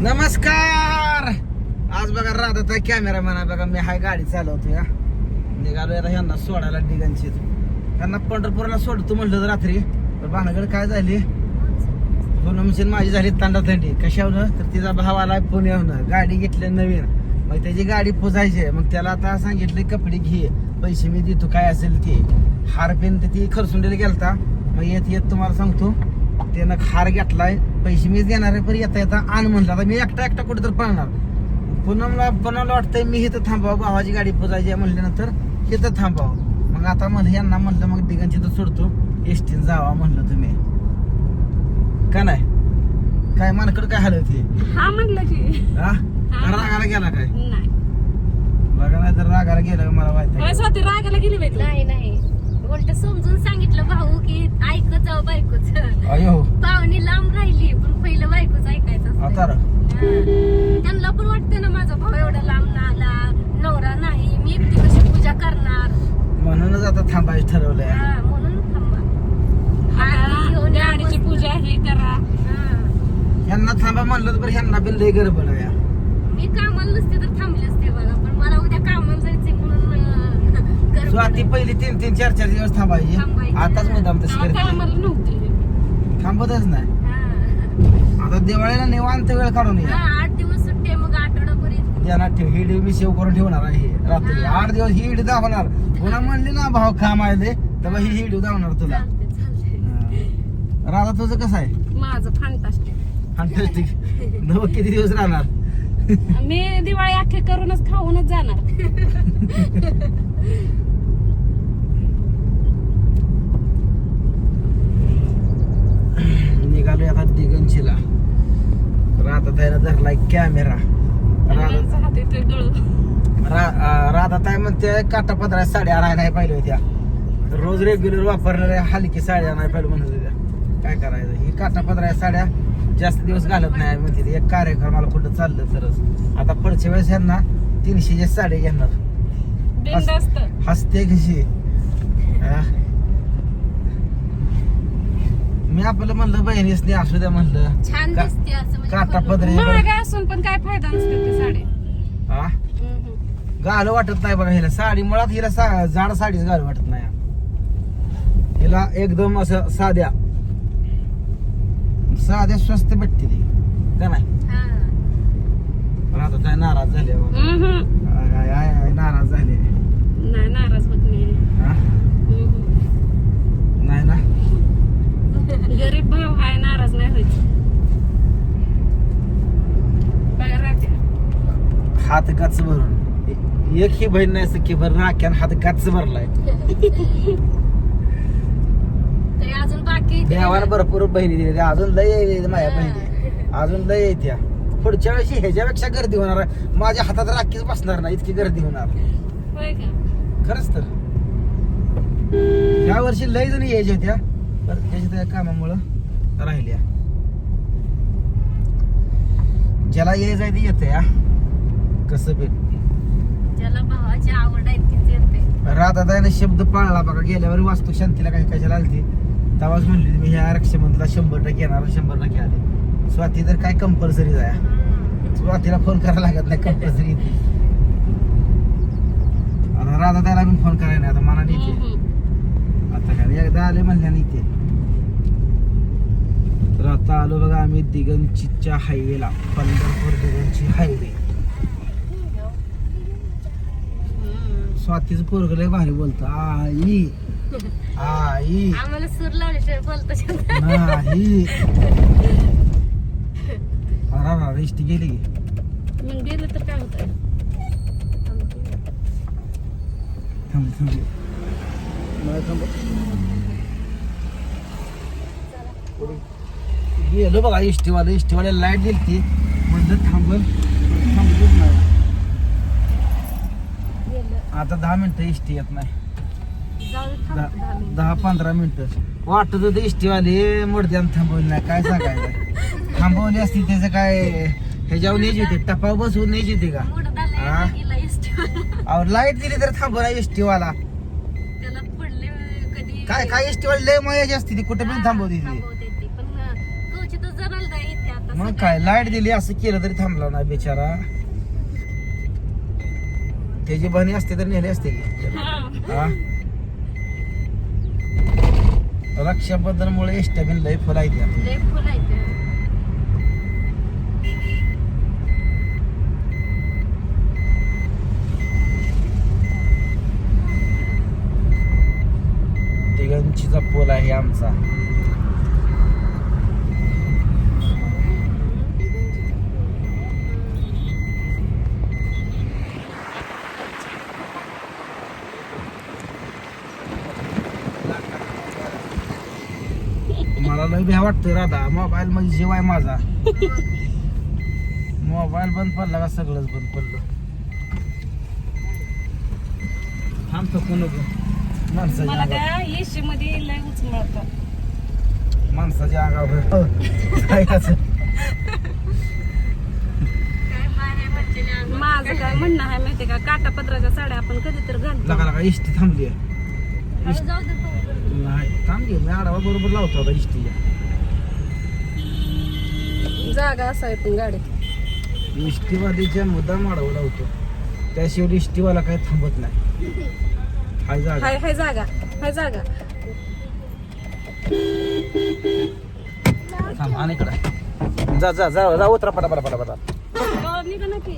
नमस्कार! आज बघा राधा कॅमेरा म्हणा बघा मी हाय गाडी चालवतो या निघालो आता ह्यांना सोडायला डिगनशीत. त्यांना पंढरपूरला सोडतो म्हणलं रात्री. तर भानगड काय झाली? पूनमशीन माझी झाली तांडा थंडी कशावर तर तिचा भाव आला पुण्यावनं. गाडी घेतली नवीन. मग त्याची गाडी पुजायची. आहे. मग त्याला आता सांगितले कपडे घे. पैसे मी देतो. काय असेल ते. हारपेन तर ती खरसुंडीला गेलता. मग येत येत तुम्हाला सांगतो. त्यानं हार घेतलाय. पैसे मीच देणार आहे पण येता येता आण म्हणला. आता मी एकटा एकटा कुठे तर पळणार पुनमला पुनमला वाटतंय मी इथं थांबावं भावाची गाडी पुजायची आहे म्हणल्यानंतर इथं थांबावं. मग आता म्हणलं यांना म्हणलं मग दिगंची तर सोडतो. एसटीन जावा म्हणलं तुम्ही. का नाही? काय मानकड काय हलवते हा म्हणलं की. हा. रागाला गेला काय? नाही. बघा नाही तर रागाला गेला मला माहिती स्वाती रागाला गेली. नाही नाही. उलट समजून सांगितलं भाऊ की ऐकत जाऊ बायकोच अयो पाहुणी लांब राहिली पण पहिलं बायकोच ऐकायचं. त्यांना पण वाटतं ना माझा भाऊ एवढा लांब ना आला नवरा नाही मी एकटी कशी पूजा करणार म्हणूनच आता थांबायचं ठरवलंय हा, म्हणून थांबा. पूजा हे करा हा. यांना थांबा म्हणलं तर ह्यांना बिल गडबड आहे. मी कामाला नसते तर थांबले असते बघा पण मला उद्या कामाला जायचंय म्हणून अं, गडबड स्वाती. पहिली तीन तीन चार चार दिवस थांबायची. थांबायची. आताच मुद्दाम करते आम्हाला नव्हती. थांबतच नाही. आता दिवाळीला निवांत वेळ काढून या. हा, आठ दिवस सुट्टी आहे, मग आठवडाभर ध्यानात ठेव. ही डीव मी सेव करून ठेवणार आहे हे. रात्री हा. आठ दिवस ही डीव दाखवणार. पुन्हा म्हणली ना भाव काम आहे तेव्हा ही डीव दाखवणार तुला. चालते चालते हा. राधा तुझं कसं आहे? माझं फंटास्टिक फंटास्टिक नव किती दिवस राहणार? मी दिवाळी अख्खे करूनच खाऊनच जाणार. कॅमेरा. राधा. ताई म्हणते काटा पदरा साड्या आणाय नाही पाहिजे होत्या. रोज रेग्युलर वापरणाऱ्या हलकी साड्या नाही पाहिजे म्हणत होत्या. काय करायचं? ही काटा पदरा साड्या जास्त दिवस घालत नाही म्हणते. एक कार्यक्रमाला कुठं चाललं तरच. आता पुढच्या वेळेस यांना तीनशेच्या साड्या घेणार. हसते कशी? मी आपलं म्हणलं बहिणीसनी असू द्या म्हणलं. छान का- दिसते असं म्हणजे काटा. पदरी. महाग असून पण काय फायदा नसतो ते साडे. हा? घाल वाटत नाही बघा हिला. साडी मुळात हिला सा- जाड साडीच घाल वाटत नाही. हिला एकदम असं साध्या. साध्या स्वस्त भेटते ती. का नाही हा. पण आता काय नाराज झाले नाराज झाले नाही नाराज होत नाही हा? हम्म. नाही ना गरीब भाव हाय नाराज नाही व्हायचं बघा राजा हात गच भरून. एक ही बहीण नाही सख्खी भर राख्यान हात गच भरलाय. तरी अजून बाकी. देवाला भरपूर बहिणी दिली अजून लय आहे माझ्या बहिणी. अजून लय येत्या पुढच्या वेळेस ह्याच्यापेक्षा गर्दी होणार. माझ्या हातात राखीच बसणार नाही. इतकी गर्दी होणार. खरंच तर. या वर्षी लय जणी यायच्या होत्या. पण त्याच्या त्या कामामुळं राहिल्या. ज्याला यायचं आहे ते येते या कसं बी ज्याला भावाची आवड आहे तीच येते. राधाताईने शब्द पाळला बघा गेल्यावर वास्तू शांतीला काही कशाला आलती? तेव्हाच म्हणली मी ह्या रक्षाबंधला शंभर टक्के येणार शंभर टक्के आले. स्वाती तर काय कंपल्सरी जाया? स्वातीला फोन करायला लागत नाही कंपल्सरी आता राधाताईला पण फोन करायला नाही आता मनाने येते. हम्म. आता काय एकदा आले म्हणल्याने इथे तर आता आलो बघा आम्ही दिगंचीच्या हायवेला पंढरपूर दिगंची हायवे स्वातीचं पोरग लय भारी बोलत. आई आई. आम्हाला सूर लावल्याशिवाय बोलता नाही. अरा रेस्ट गेली. मग गेलं तर काय होतं थांब थांब. मला थांब. गेलो बघा इष्टीवाला इष्टीवाला लाइट दिली ती म्हणलं थांबल. थांबलोच नाही. आता दहा मिनिटं इष्टी येत नाही. जाऊ दे, थांब, दहा दहा मिनिटं. दहा पंधरा मिनिटं. वाटत होतं इष्टीवाले मुडद्यान थांबवली नाही काय सांगायचं? थांबवली असती त्याचं काय? ह्याच्यावर न्यायची होती टपाव बसवून न्यायची होती का? हा? गेला. अहो लाइट दिली तर थांबवला इष्टीवाला त्याला पडले कधी? काय काय इष्टीवाला लय मयाची असते ती कुठे पण थांबवते ती. थांबवते ती. पण कवचितच जणाला नाही येते आता मग काय लाइट दिली असं केलं तरी थांबला नाही बिचारा. त्याची बहिणी असते तर नेली असते. की हा रक्षाबंधन मुळे एसट्या बिन लय फुल आहे त्या. तिघांचीचा पोल आहे आमचा मला लय भ्या वाटतोय राधा. मोबाईल मध्ये जीव आहे माझा. मोबाईल बंद पडला का सगळंच बंद पडलं. थांबतो कोण माणसाच्या मला त्या एसी मध्ये लय उचमळत माणसाच्या अंगावर. काय असं? माझं काय म्हणणं आहे माहितीये का? काटा पत्राच्या साड्या आपण कधी तर घालतो. लगा लगा इष्टी थांबली आहे. हळू जाऊ दे नाही थांबली मी आडावा बरोबर लावतो आता इष्टीच्या. जागा असावी पण गाडीत इष्टीवालीच्या मुद्दाम आडावा लावतो. त्याशिवाय इष्टीवाला काही थांबत नाही. हाय जागा. हाय हाय जागा हाय जागा. थांब आणि इकडं. जा जा जा जा उतरा पटा पटा पटा पटा निघा ना की